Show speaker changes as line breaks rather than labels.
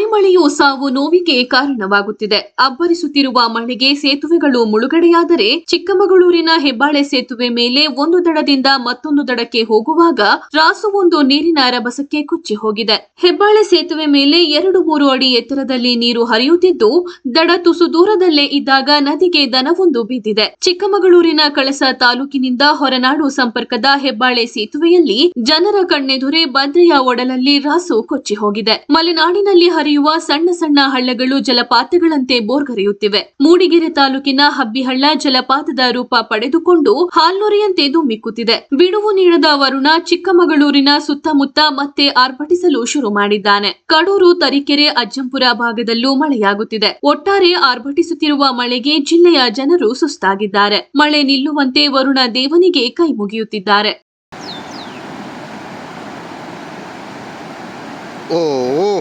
ಮಳೆಯು ಸಾವು ನೋವಿಗೆ ಕಾರಣವಾಗುತ್ತಿದೆ. ಅಬ್ಬರಿಸುತ್ತಿರುವ ಮಳೆಗೆ ಸೇತುವೆಗಳು ಮುಳುಗಡೆಯಾದರೆ ಚಿಕ್ಕಮಗಳೂರಿನ ಹೆಬ್ಬಾಳೆ ಸೇತುವೆ ಮೇಲೆ ಒಂದು ದಡದಿಂದ ಮತ್ತೊಂದು ದಡಕ್ಕೆ ಹೋಗುವಾಗ ರಾಸುವೊಂದು ನೀರಿನ ರಭಸಕ್ಕೆ ಕೊಚ್ಚಿ ಹೋಗಿದೆ. ಹೆಬ್ಬಾಳೆ ಸೇತುವೆ ಮೇಲೆ ಎರಡು ಮೂರು ಅಡಿ ಎತ್ತರದಲ್ಲಿ ನೀರು ಹರಿಯುತ್ತಿದ್ದು, ದಡ ತುಸು ದೂರದಲ್ಲೇ ಇದ್ದಾಗ ನದಿಗೆ ದನವೊಂದು ಬಿದ್ದಿದೆ. ಚಿಕ್ಕಮಗಳೂರಿನ ಕಳಸ ತಾಲೂಕಿನಿಂದ ಹೊರನಾಡು ಸಂಪರ್ಕದ ಹೆಬ್ಬಾಳೆ ಸೇತುವೆಯಲ್ಲಿ ಜನರ ಕಣ್ಣೆದುರೇ ಭದ್ರೆಯ ಒಡಲಲ್ಲಿ ರಾಸು ಕೊಚ್ಚಿ ಹೋಗಿದೆ. ಮಲೆನಾಡಿನಲ್ಲಿ ಹರಿಯುವ ಸಣ್ಣ ಸಣ್ಣ ಹಳ್ಳಗಳು ಜಲಪಾತಗಳಂತೆ ಬೋರ್ಗರೆಯುತ್ತಿವೆ. ಮೂಡಿಗೆರೆ ತಾಲೂಕಿನ ಹಬ್ಬಿಹಳ್ಳ ಜಲಪಾತದ ರೂಪ ಪಡೆದುಕೊಂಡು ಹಾಲ್ನೊರೆಯಂತೆ ಧುಮ್ಮಿಕ್ಕುತ್ತಿದೆ ಬಿಡುವು ನೀಡದ ವರುಣ ಚಿಕ್ಕಮಗಳೂರಿನ ಸುತ್ತಮುತ್ತ ಮತ್ತೆ ಆರ್ಭಟಿಸಲು ಶುರು ಮಾಡಿದ್ದಾನೆ. ಕಡೂರು, ತರೀಕೆರೆ, ಅಜ್ಜಂಪುರ ಭಾಗದಲ್ಲೂ ಮಳೆಯಾಗುತ್ತಿದೆ. ಒಟ್ಟಾರೆ ಆರ್ಭಟಿಸುತ್ತಿರುವ ಮಳೆಗೆ ಜಿಲ್ಲೆಯ ಜನರು ಸುಸ್ತಾಗಿದ್ದಾರೆ. ಮಳೆ ನಿಲ್ಲುವಂತೆ ವರುಣ ದೇವನಿಗೆ ಕೈ ಮುಗಿಯುತ್ತಿದ್ದಾರೆ.
ಓ.